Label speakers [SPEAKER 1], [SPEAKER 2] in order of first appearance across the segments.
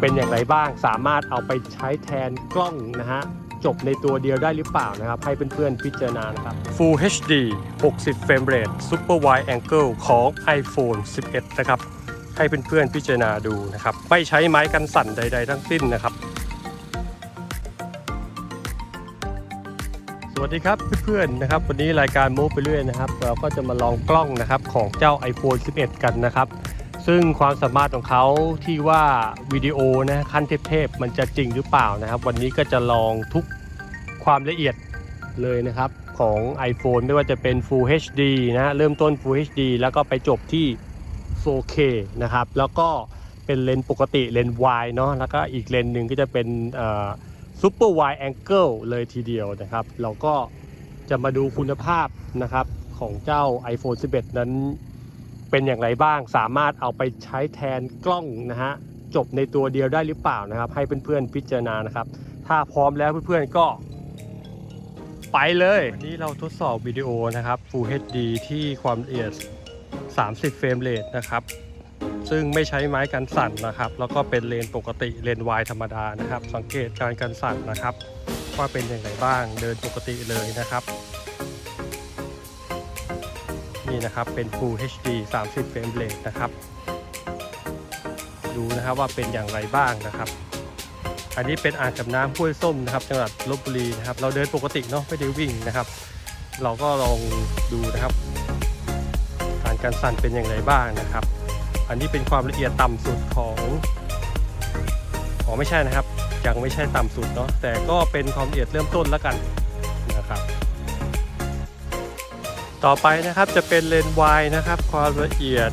[SPEAKER 1] เป็นอย่างไรบ้าง สามารถเอาไปใช้แทนกล้องนะฮะจบในตัวเดียวได้หรือเปล่านะครับ ให้เพื่อนๆพิจารณานะครับ Full HD 60 frame rate Super Wide Angle ของ iPhone 11 นะครับ ให้เพื่อนๆพิจารณาดูนะครับ ไม่ใช้ไม้กันสั่นใด ๆ ทั้งสิ้นนะครับ สวัสดีครับเพื่อนๆนะครับ วันนี้รายการมูฟไปเรื่อยนะครับ เราก็จะมาลองกล้องนะครับของเจ้า iPhone 11 กันนะครับ ซึ่งความสามารถของเขาที่ว่าวิดีโอนะขั้นเทพๆมันจะจริงหรือเปล่านะครับ วันนี้ก็จะลองทุกความละเอียดเลยนะครับของ iPhone ไม่ว่าจะเป็น Full HD นะเริ่มต้น Full HD แล้วก็ไปจบที่ 4K นะครับ แล้วก็เป็นเลนส์ปกติเลนส์ wide เนาะแล้วก็อีกเลนส์หนึ่งก็จะเป็นเอ่อ Super Wide Angle เลยทีเดียวนะครับ เราก็จะมาดูคุณภาพนะครับของเจ้า iPhone 11 นั้น เป็นอย่างไรบ้าง สามารถเอาไปใช้แทนกล้องนะฮะจบในตัวเดียวได้หรือเปล่านะครับ ให้เพื่อนๆพิจารณานะครับ ถ้าพร้อมแล้วเพื่อนๆก็ ไปเลยวันนี้เราทดสอบวิดีโอนะครับ Full HD ที่ความละเอียด 30 เฟรมเรทนะครับ ซึ่งไม่ใช้ไม้กันสั่นนะครับ แล้วก็เป็นเลนปกติเลนวายธรรมดานะครับ สังเกตการกันสั่นนะครับ ว่าเป็นอย่างไรบ้างเดินปกติเลยนะครับ นี่นะครับเป็น Full HD 30 เฟรมเรทนะครับ ดูนะครับว่าเป็นอย่างไรบ้างนะครับ อันนี้เป็นอ่างเกับน้ำห้วยส้มนะครับ จังหวัดลบบุรีนะครับ เราเดินปกติเนาะไม่ได้วิ่งนะครับ เราก็ลองดูนะครับ การกันสั่นเป็นอย่างไรบ้างนะครับ อันนี้เป็นความละเอียดต่ำสุดของอ๋อไม่ใช่นะครับยังไม่ใช่ต่ำสุดเนาะแต่ก็เป็นความละเอียดเริ่มต้นแล้วกัน ต่อไปนะครับจะเป็นเลนส์วายนะครับ ความละเอียด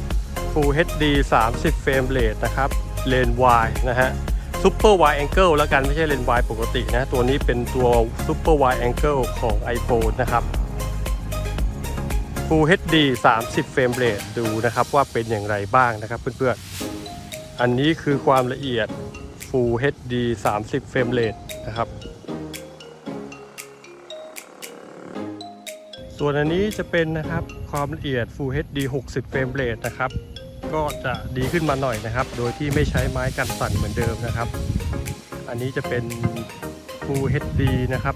[SPEAKER 1] Full HD 30 เฟรมเรทนะครับ เลนส์วายนะฮะ Super Wide Angle แล้วกันไม่ใช่เลนส์วายปกตินะ ตัวนี้เป็นตัว Super Wide Angle ของ iPhone นะครับ Full HD 30 เฟรมเรทดูนะครับว่าเป็นอย่างไรบ้างนะครับเพื่อนๆ อันนี้คือความละเอียด Full HD 30 เฟรมเรทนะครับ ส่วนอันนี้จะเป็นนะครับความละเอียด Full HD 60 เฟรมเรทนะครับ ก็จะดีขึ้นมาหน่อยนะครับ โดยที่ไม่ใช้ไม้กันสั่นเหมือนเดิมนะครับ อันนี้จะเป็น Full HD นะครับ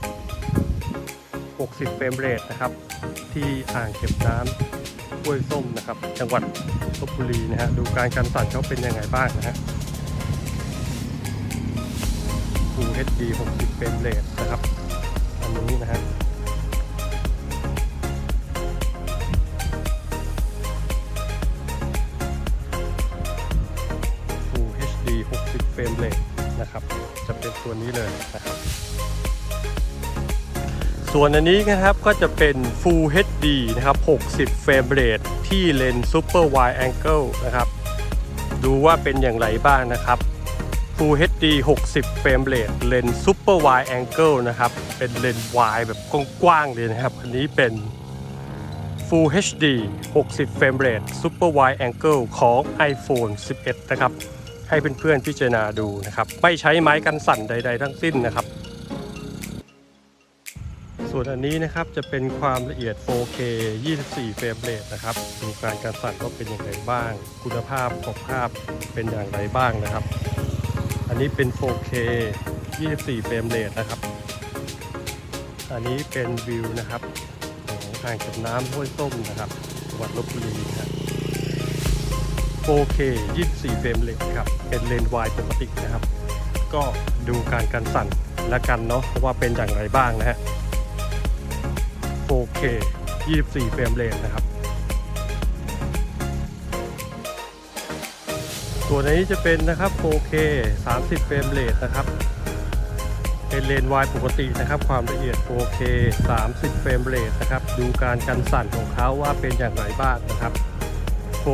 [SPEAKER 1] 60 เฟรมเรทนะครับ ที่อ่างเก็บน้ำห้วยส้มนะครับ จังหวัดลบบุรีนะฮะดูการกันสั่นเขาเป็นยังไงบ้างนะฮะ Full HD 60 เฟรมเรทนะครับ อันนี้นะฮะ เฟรมเรทนะครับ จะเป็นตัวนี้เลยนะครับ ส่วนอันนี้นะครับก็จะเป็น Full HD นะครับ 60 เฟรมเรทที่เลนส์ Super Wide Angle นะครับ ดูว่าเป็นอย่างไรบ้างนะครับ Full HD 60 เฟรมเรทเลนส์ Super Wide Angle นะครับ เป็นเลนส์วายแบบกว้างๆเลยนะครับ อันนี้เป็น Full HD 60 เฟรมเรท Super Wide Angle ของ iPhone 11 นะครับ ให้เพื่อนๆพิจารณาดูนะครับ ไม่ใช้ไม้กันสั่นใด ๆ ทั้งสิ้นนะครับ ส่วนอันนี้นะครับจะเป็นความละเอียด 4K 24 เฟรมเรทนะครับดูการการสั่นว่าเป็นอย่างไรบ้าง คุณภาพของภาพเป็นอย่างไรบ้างนะครับ อันนี้เป็น 4K 24 เฟรมเรทนะครับ อันนี้เป็นวิวนะครับของอ่างเก็บน้ำห้วยส้มนะครับจังหวัดลบบุรีครับ 4K 24 เฟรมเรทครับ เป็นเลนส์วายปกตินะครับ ก็ดูการกันสั่นและกันเนาะว่าเป็นอย่างไรบ้างนะฮะ 4K 24 เฟรมเรทนะครับส่วนี้จะเป็นนะครับ 4K 30 เฟรมเรทนะครับ เป็นเลนส์วายปกตินะครับ ความละเอียด 4K 30 เฟรมเรทนะครับ ดูการกันสั่นของเขาว่าเป็นอย่างไรบ้างนะครับ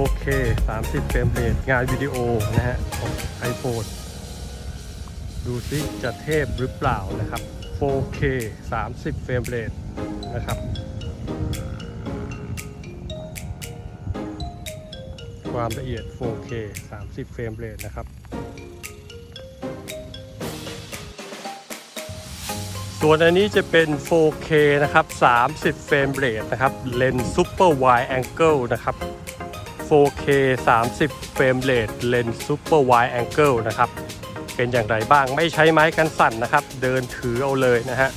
[SPEAKER 1] 4K 30 เฟรมเรทงานวิดีโอนะฮะของ iPhone ดูซิจะเทพหรือเปล่านะครับ 4K 30 เฟรมเรทนะครับ ความละเอียด 4K 30 เฟรมเรทนะครับ ส่วนอันนี้จะเป็น 4K นะครับ 30 เฟรมเรทนะครับ เลนส์ Super Wide Angle นะครับ 4K 30 เฟรมเรทเลนส์ Super Wide Angle นะครับ เป็นอย่างไรบ้างไม่ใช้ไม้กันสั่นนะครับ เดินถือเอาเลยนะฮะ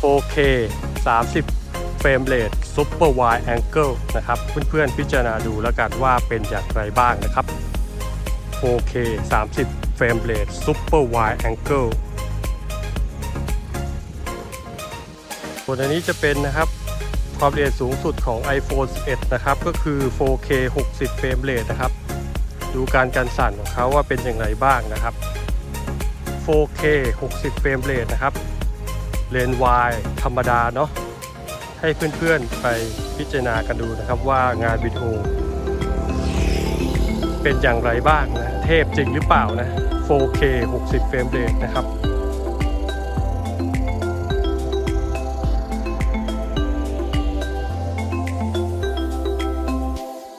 [SPEAKER 1] 4K 30 เฟรมเรท Super Wide Angle นะครับ เพื่อนๆพิจารณาดูแล้วกันว่าเป็นอย่างไรบ้างนะครับ 4K 30 เฟรมเรท Super Wide Angle ส่วนอันนี้จะเป็นนะครับ ความละเอียดสูงสุดของ iPhone 11 นะครับ ก็คือ 4K 60 เฟรมเรทนะครับ ดูการกันสั่นของเขาว่าเป็นอย่างไรบ้างนะครับ 4K 60 เฟรมเรทนะครับ เลนส์วายธรรมดาเนาะ ให้เพื่อนๆไปพิจารณากันดูนะครับว่างานวิดีโอเป็นอย่างไรบ้างนะ เทพจริงหรือเปล่านะ 4K 60 เฟรมเรทนะครับ